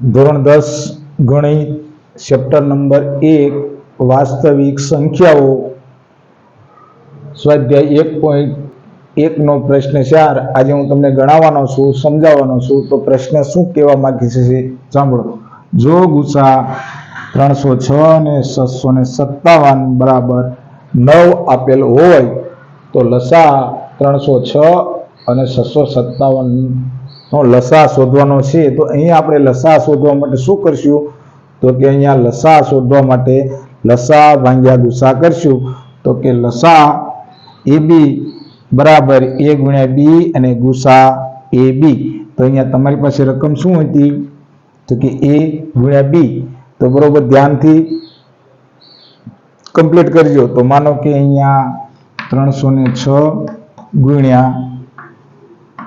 ધોરણ દસ ગણિત ચેપ્ટર નંબર એક, વાસ્તવિક સંખ્યાઓ. સ્વાધ્યાય એક પોઈન્ટ એકનો પ્રશ્ન ચાર આજે હું તમને ગણાવવાનો છું, સમજાવવાનો છું. તો પ્રશ્ન શું કહેવા માંગે છે સાંભળો. જો ગુસા ત્રણસો છ અને છસો ને સત્તાવન બરાબર નવ આપેલ હોય, તો લસા ત્રણસો છ અને છસો સત્તાવન લસા શોધવાનો છે, તો અહીંયા આપણે લસા શોધવા માટે શું કરશું? તો કે અહીંયા લસા શોધવા માટે લસા ભાંગ્યા ગુસા કરશું. તો કે લસા એ બી બરાબર એ ગુણ્યા બી અને ગુસા એ બી તો અહીંયા તમારી પાસે રકમ શું હતી? તો કે એ ગુણ્યા બી તો બરોબર ધ્યાનથી કમ્પ્લીટ કરજો. તો માનો કે અહીંયા ત્રણસો ને છ ગુણ્યા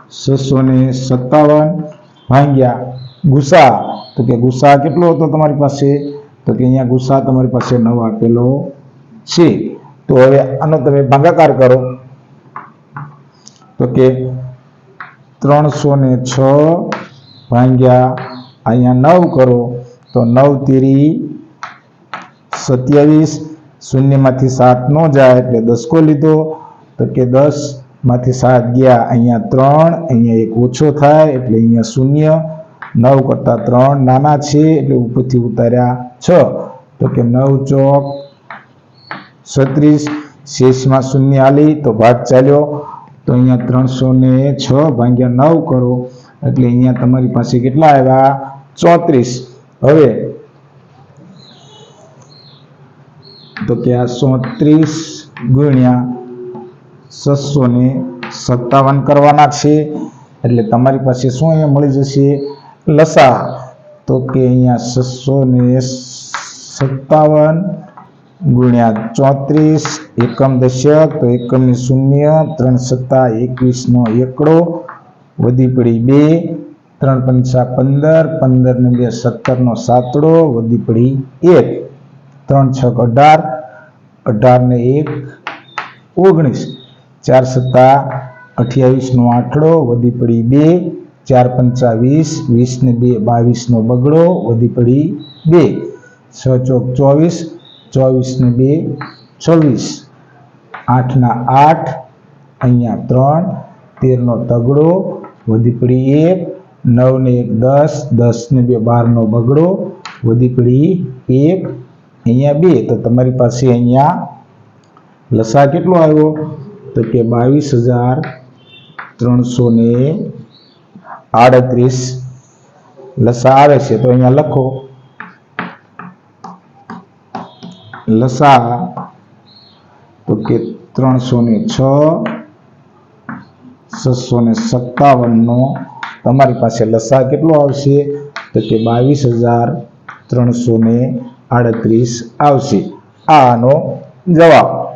છસો ને સત્તાવન ભાંગ્યા ગુસા. તો કે ગુસા કેટલો હતો તમારી પાસે? તો કે અહીંયા ગુસા તમારી પાસે નવ આપેલો છે. તો હવે આનો તમે ભાગાકાર કરો. તો કે ત્રણસો ને છ ભાંગ્યા અહીંયા નવ કરો. તો નવ તેરી સત્યાવીસ. શૂન્યમાંથી સાત ન જાય એટલે દસકો લીધો. તો કે દસ માંથી સાત ગયા, અહીંયા ત્રણ, અહીંયા એક ઓછો થાય એટલે અહીંયા શૂન્ય. નવ કરતા ત્રણ નાના છે એટલે ઉપરથી ઉતાર્યા છ. તો કે નવ ચોક છત્રીસ, શેષમાં શૂન્ય આલી, તો ભાગ ચાલ્યો. તો અહીંયા ત્રણસો ને છ ભાગ્યા નવ કરો, એટલે અહીંયા તમારી પાસે કેટલા આવ્યા? ચોત્રીસ. હવે તો કે આ ચોત્રીસ ગુણ્યા છસો ને સત્તાવન કરવાના છે. એટલે તમારી પાસે શું અહીંયા મળી જશે? લસા. તો કે અહીંયા છસો ને સત્તાવન ગુણ્યા ચોત્રીસ, એકમ દશક, તો એકમ શૂન્ય, ત્રણ સત્તા, એકવીસનો એકડો. વધી પડી બે, ત્રણ પંચા પંદર પંદર ને બે સત્તરનો સાતડો, વધી પડી એક. ત્રણ છ અઢાર અઢાર ને એક, ઓગણીસ. ચાર સત્તા, અઠ્યાવીસનો આઠડો વધી પડી બે, ચાર પંચા વીસ વીસ ને બે, બાવીસનો બગડો, વધી પડી બે. છ ચોક ચોવીસ ચોવીસ ને બે, છવ્વીસ. આઠના આઠ, અહીંયા ત્રણ. તેરનો તગડો, વધી પડી એક. નવ ને એક દસ દસ ને બે, બારનો બગડો, વધી પડી એક. અહીંયા બે. તો તમારી પાસે અહીંયા લસા કેટલો આવ્યો? તો કે બાવીસ હજાર ત્રણસો ને આડત્રીસ. લસા આવે છે તો અહીંયા લખો. લસા તો કે ત્રણસો ને છ છસો ને સત્તાવનનો. તમારી પાસે લસા કેટલો આવશે? તો કે બાવીસ હજાર ત્રણસો ને આડત્રીસ આવશે. આનો જવાબ.